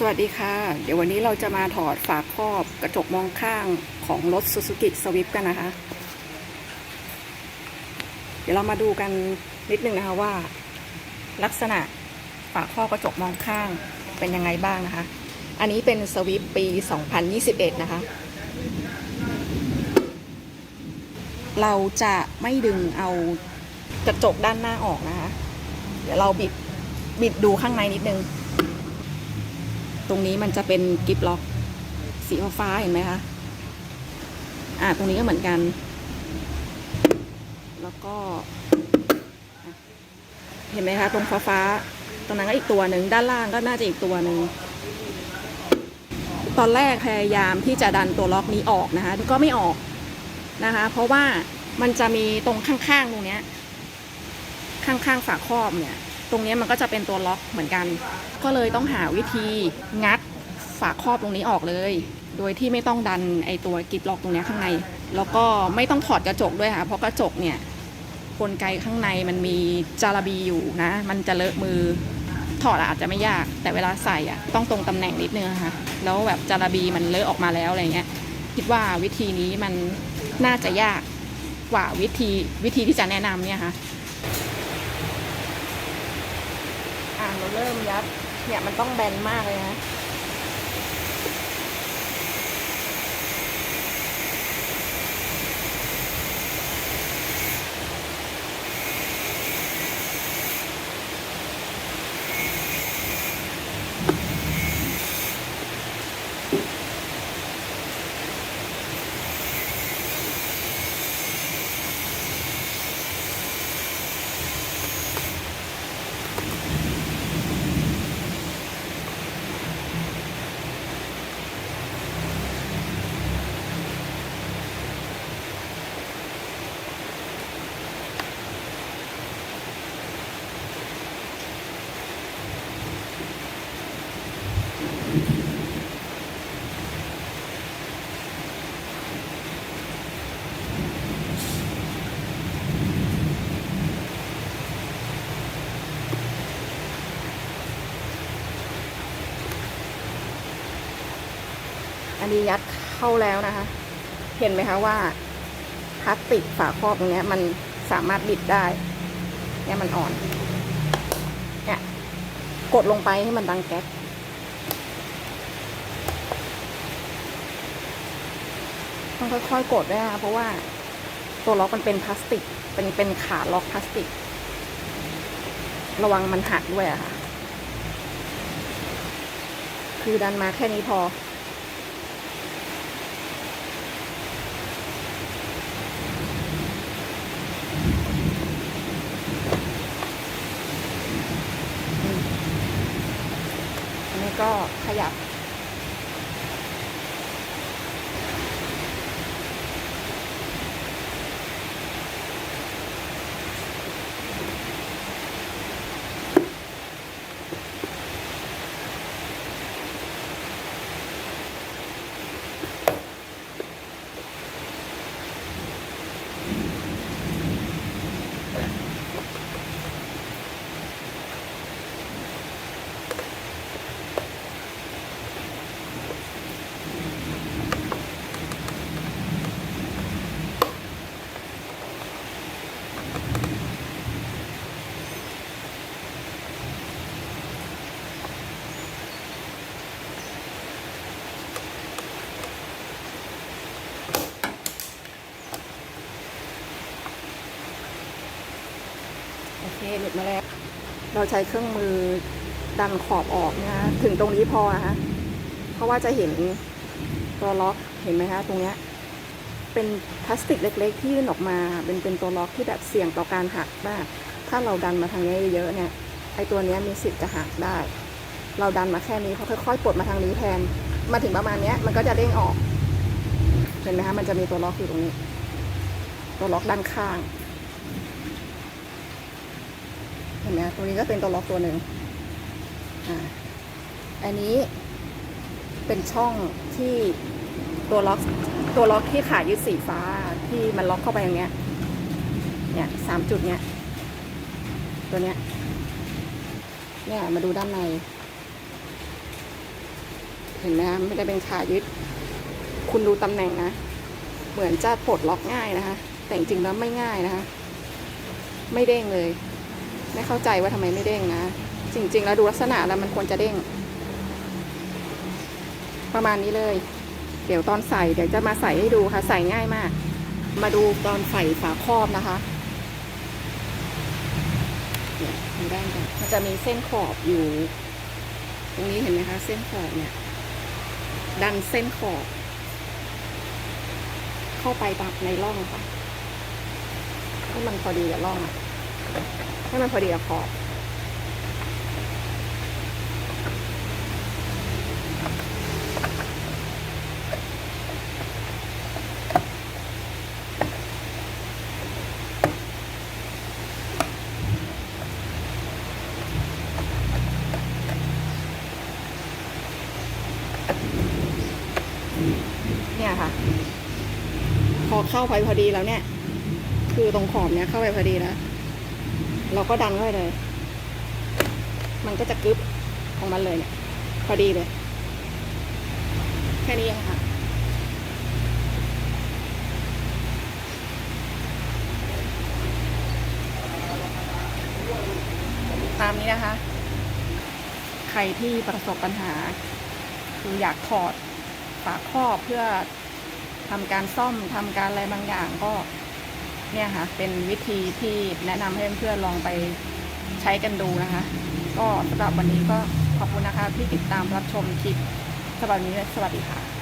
สวัสดีค่ะ เดี๋ยววันนี้เราจะมาถอดฝาครอบกระจกมองข้างของรถ Suzuki Swift กันนะคะ เดี๋ยวเรามาดูกันนิดนึงนะคะว่า ลักษณะฝาครอบกระจกมองข้างเป็นยังไงบ้างนะคะ อันนี้เป็น Swift ปี 2021 นะคะ เราจะไม่ดึงเอากระจกด้านหน้าออกนะคะ เดี๋ยวเราบิดบิดดูข้างในนิดนึง ตรงนี้มันจะเป็นกิฟล็อก สีฟ้าเห็นไหมคะอ่าตรงนี้ก็เหมือนกัน แล้วก็ เห็นไหมคะ ตรงฟ้าๆตรงนั้นก็อีกตัวหนึ่งด้านล่างก็น่าจะอีกตัวหนึ่งตอนแรกพยายามที่จะดันตัวล็อกนี้ออกนะคะก็ไม่ออกนะคะ เพราะว่ามันจะมีตรงข้างๆตรงเนี้ยข้างๆฝาครอบเนี่ย ตรงนี้มันก็จะเป็นตัวล็อกเหมือนกัน ก็เลยต้องหาวิธีงัดฝาครอบตรงนี้ออกเลย โดยที่ไม่ต้องดันไอตัวกิฟล็อกตรงนี้ข้างใน แล้วก็ไม่ต้องถอดกระจกด้วยค่ะ เพราะกระจกเนี่ยกลไกข้างในมันมีจาระบีอยู่นะ มันจะเลอะมือถอดอาจจะไม่ยาก แต่เวลาใส่อะต้องตรงตำแหน่งนิดนึงค่ะ แล้วแบบจาระบีมันเลอะออกมาแล้วอะไรเงี้ย คิดว่าวิธีนี้มันน่าจะยากกว่าวิธีวิธีที่จะแนะนำเนี่ยค่ะ อ่า เราเริ่มยัด เนี่ยมันต้องแบนมากเลยนะ อันนี้ยัดเข้าแล้วนะคะ เห็นไหมคะว่าพลาสติกฝาครอบตรงนี้มันสามารถบิดได้ เนี่ยมันอ่อน เนี่ยกดลงไปให้มันดังแก๊กต้องค่อยๆกดด้วยนะคะเพราะว่าตัวล็อกมันเป็นพลาสติก เป็นเป็นขาล็อกพลาสติก ระวังมันหักด้วยอะค่ะ คือดันมาแค่นี้พอ ก็ขยับ เคหลุดมาแล้ว เราใช้เครื่องมือดันขอบออกนะคะถึงตรงนี้พอนะเพราะว่าจะเห็นตัวล็อกเห็นไหมคะตรงเนี้ยเป็นพลาสติกเล็ก ๆ ที่ยื่นออกมาเป็นเป็นตัวล็อกที่แบบเสี่ยงต่อการหักมาก ถ้าเราดันมาทางนี้เยอะๆเนี่ยไอตัวนี้มีสิทธิ์จะหักได้ เราดันมาแค่นี้เพอค่อยๆปลดมาทางนี้แทน มาถึงประมาณนี้มันก็จะเด้งออก เห็นไหมคะมันจะมีตัวล็อกอยู่ตรงนี้ ตัวล็อกด้านข้าง เห็นไหมตรงนี้ก็เป็นตัวล็อกตัวหนึ่งอ่าอันนี้เป็นช่องที่ตัวล็อกตัวล็อกที่ขายึดสีฟ้าที่มันล็อกเข้าไปอย่างเงี้ย เนี่ยสามจุดเนี้ย ตัวเนี้ย เนี่ยมาดูด้านใน เห็นไหมคะไม่ได้เป็นขายึด คุณดูตำแหน่งนะ เหมือนจะปลดล็อกง่ายนะคะ แต่จริงๆแล้วไม่ง่ายนะคะ ไม่เด้งเลย ไม่เข้าใจว่าทำไมไม่เด้งนะ จริง ๆ แล้วดูลักษณะแล้วมันควรจะเด้ง ประมาณนี้เลย เดี๋ยวตอนใส่เดี๋ยวจะมาใส่ให้ดูค่ะ ใส่ง่ายมาก มาดูตอนใส่ฝาครอบนะคะเนี่ยดูด้านกันมันจะมีเส้นขอบอยู่ ตรงนี้เห็นไหมคะ เส้นขอบเนี่ย ดันเส้นขอบ เข้าไปตามในร่องค่ะให้มันพอดีกับร่องอะ ให้มันพอดีกับขอบเนี่ยค่ะ พอเข้าไปพอดีแล้วเนี่ย คือตรงขอบเนี่ยเข้าไปพอดีแล้ว เราก็ดันเข้าไปเลย มันก็จะกึบของมันเลยเนี่ย พอดีเลย แค่นี้เองค่ะตามนี้นะคะ ใครที่ประสบปัญหา คืออยากถอดฝาครอบเพื่อทำการซ่อมทำการอะไรบางอย่างก็ เนี่ยค่ะ เป็นวิธีที่แนะนำให้เพื่อนๆลองไปใช้กันดูนะคะ ก็สำหรับวันนี้ก็ขอบคุณนะคะที่ติดตามรับชมคลิปสำหรับวันนี้สวัสดีค่ะ